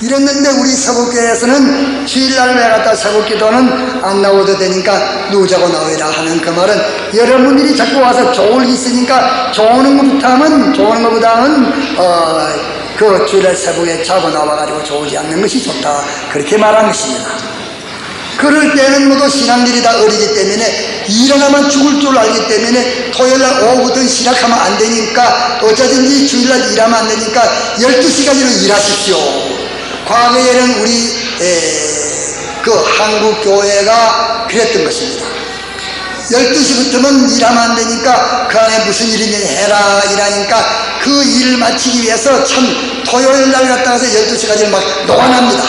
이랬는데 우리 서북교회에서는 주일날 왜 갖다 서북기도는 안 나오도 되니까 누자고 나오라 하는 그 말은 여러분들이 자꾸 와서 좋을 게 있으니까 좋은 것부터 하면 좋은 것보다는 어, 그 주일날 서북에 자고 나와가지고 좋지 않는 것이 좋다 그렇게 말한 것입니다. 그럴 때는 모두 신앙들이 다 어리기 때문에 일어나면 죽을 줄 알기 때문에 토요일날 오후부터 시작하면 안 되니까 어쩌든지 주일날 일하면 안 되니까 12시까지는 일하십시오. 과거에는 우리 에, 그 한국 교회가 그랬던 것입니다. 12시부터는 일하면 안 되니까 그 안에 무슨 일이니 해라 이라니까 그 일을 마치기 위해서 참 토요일 날 갔다 와서 12시까지 막 노안합니다.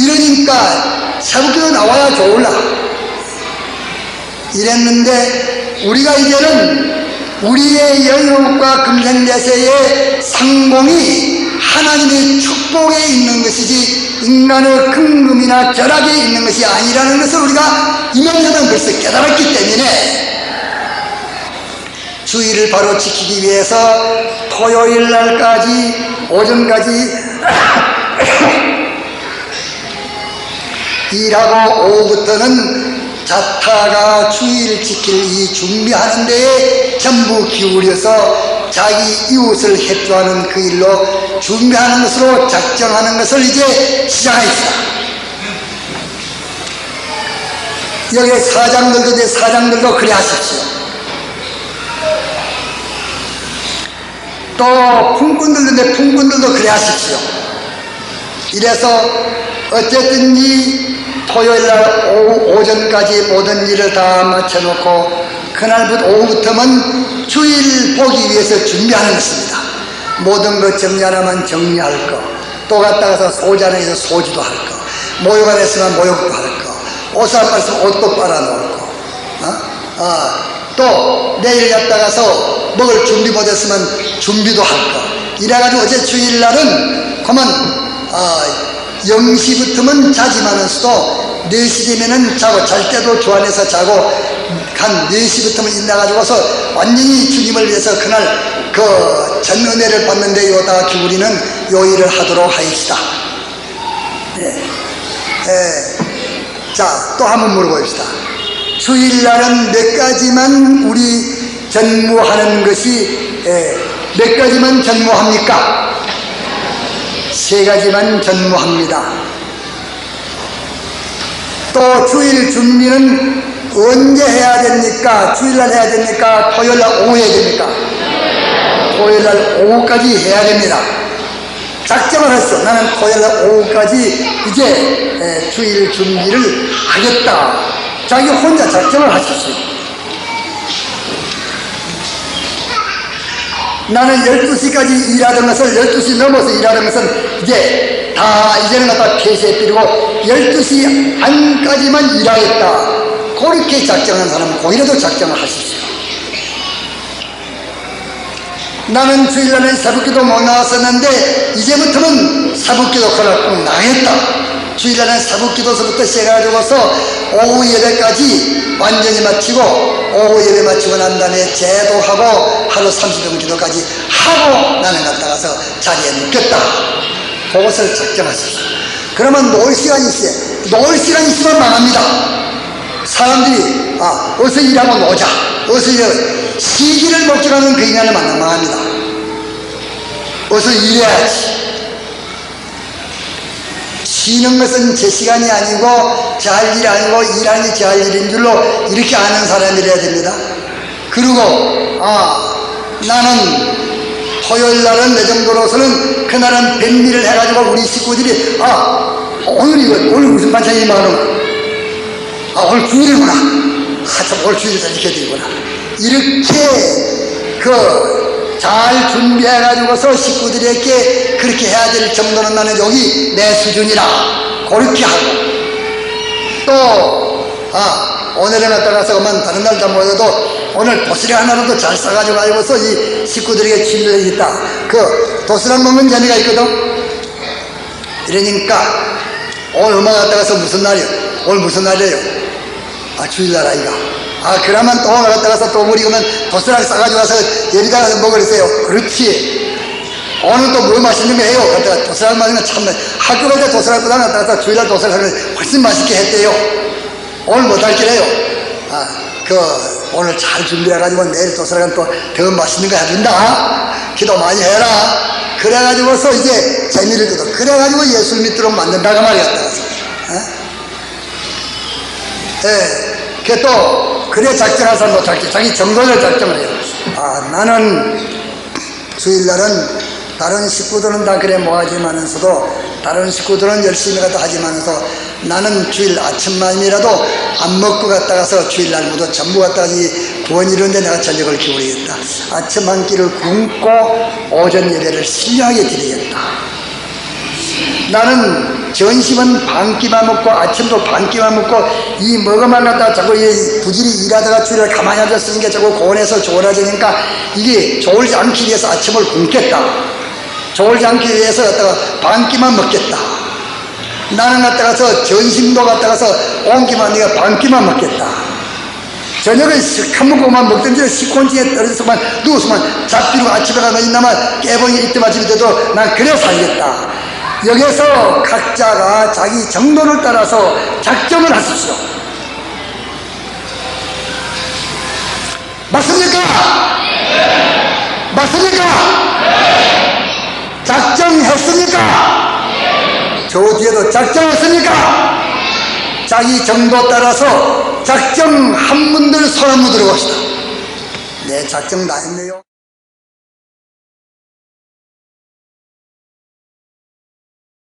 이러니까 사부교도 나와야 좋을라. 이랬는데 우리가 이제는 우리의 영역과 금생대세의 상봉이 하나님의 축복에 있는 것이지 인간의 긍금이나 절약에 있는 것이 아니라는 것을 우리가 이명저는 벌써 깨달았기 때문에 주의를 바로 지키기 위해서 토요일 날까지 오전까지 일하고 오후부터는 자타가 주의를 지킬 이 준비하는 데에 전부 기울여서 자기 이웃을 협조하는 그 일로 준비하는 것으로 작정하는 것을 이제 시작하였다. 여기 사장들도 이제 사장들도 그래 하십시오. 또 품꾼들도 이제 품꾼들도 그래 하십시오. 이래서 어쨌든지 토요일 날 오후 오전까지 모든 일을 다 마쳐놓고 그날부터 오후부터는 주일 보기 위해서 준비하는 것입니다. 모든 것 정리하려면 정리할 거, 또 갔다 가서 소자는 소지도 할 거, 모욕가 됐으면 모욕도 할 거, 옷을 안 빨았으면 옷도 빨아놓을 거, 어? 아, 또 내일 갔다 가서 먹을 준비 못했으면 준비도 할 거. 이래가지고 어제 주일날은 그만 아, 0시부터는 자지만은 수도 4시 되면은 자고 잘 때도 교환해서 자고 한 4시부터는 일나가지고서 완전히 주님을 위해서 그날 그 전은혜를 받는데 요다 기울이는 요 일을 하도록 하입시다. 예. 예. 자, 또 한 번 물어봅시다. 주일날은 몇 가지만 우리 전무하는 것이 예, 몇 가지만 전무합니까? 세 가지만 전무합니다. 또 주일 준비는 언제 해야 됩니까? 주일날 해야 됩니까? 토요일날 오후 해야 됩니까? 토요일날 오후까지 해야 됩니다. 작정을 했어. 나는 토요일날 오후까지 이제 에, 주일 준비를 하겠다. 자기 혼자 작정을 하셨어요. 나는 12시까지 일하던 것을 12시 넘어서 일하던 것은 이제 다 이제는 갖다 폐쇄해버리고 12시 안까지만 일하겠다. 그렇게 작정한 사람은 거기라도 작정을 하십시오. 나는 주일날은 사북기도 못 나왔었는데 이제부터는 그날 꼭 나겠다. 주일날은 사북기도서부터 시작해가지고서 오후 예배까지 완전히 마치고 오후 예배 마치고 난 다음에 제도하고 하루 30분 기도까지 하고 나는 갔다 가서 자리에 눕겠다. 그것을 작정하십시오. 그러면 놓을 시간이 있어요. 놓을 시간이 있으면 망합니다. 사람들이 아 어서 일하고 노자 어서 일 시기를 목적하는 그 인간을 만나 망합니다 어서 일해야지 쉬는 것은 제 시간이 아니고 제 할 일이 아니고 일하는 게 제 할 일인 줄로 이렇게 아는 사람들이어야 됩니다 그리고 아 나는 토요일 날은 내 정도로서는 그날은 백미를 해가지고 우리 식구들이 아 오늘 이거 오늘 무슨 반찬이 많은 아, 오늘 주일이구나. 아, 참, 오늘 주일이다. 이렇게 되구나. 이렇게, 그, 잘 준비해가지고서 식구들에게 그렇게 해야 될 정도는 나는 여기 내 수준이라. 그렇게 하고. 또, 아, 오늘은 갔다 가서 그만 다른 날 잘못해도 오늘 도시락 하나라도 잘 싸가지고 가지고서 이 식구들에게 했다. 그, 도시락 먹는 재미가 있거든. 이러니까, 오늘 엄마 갔다 가서 무슨 날이요? 오늘 무슨 날이에요? 아, 주일날 아이가. 아, 그러면 또 갔다 가서 또 우리 그러면 도시락 싸가지고 가서 예비당 가서 먹으랬어요. 그렇지. 오늘 또뭐 맛있는 거 해요. 그때 도시락 맛있는 거 참, 학교 갈 때 도시락보다 낫다가 주일날 도시락을 훨씬 맛있게 했대요. 오늘 못할 길해요. 아, 그, 오늘 잘 준비해가지고 내일 또더 맛있는 거 해준다. 기도 많이 해라. 그래가지고서 이제 재미를 거둬. 그래가지고 예수를 믿도록 만든다가 말이야. 따라서. 어? 예, 그 또, 그래 작정한 사람도 작정, 자기 정도를 작정을 해요. 아, 나는 주일날은 다른 식구들은 다 그래 뭐하지만서도 다른 식구들은 열심히 가도 하지만서 나는 주일 아침만이라도 안 먹고 갔다 가서 주일날 모두 전부 갔다가 이 구원 이루는데 내가 전력을 기울이겠다. 아침 한 끼를 굶고 오전 예배를 신령하게 드리겠다. 나는 전심은 반 끼만 먹고 아침도 반 끼만 먹고 이 먹어만 갖다가 자꾸 이 부지리 일하다가 주일에 가만히 앉았으니까 자꾸 고원해서 졸아지니까 이게 졸지 않기 위해서 아침을 굶겠다. 졸지 않기 위해서 반 끼만 먹겠다. 나는 갖다가서 전심도 갖다가서 온 끼만 네가 반 끼만 먹겠다. 저녁에 한 먹고만 먹든지 시콘지에 떨어져서만 누워서만 잡히고 아침에 가면 있나만 깨봉이 이때 마침이 돼도 난 그래 살겠다. 여기서 각자가 자기 정도를 따라서 작정을 하십시오. 맞습니까? 맞습니까? 작정했습니까? 저 뒤에도 작정했습니까? 자기 정도 따라서 작정 한 분들 손 한번 들어봅시다. 네, 작정 다 했네요.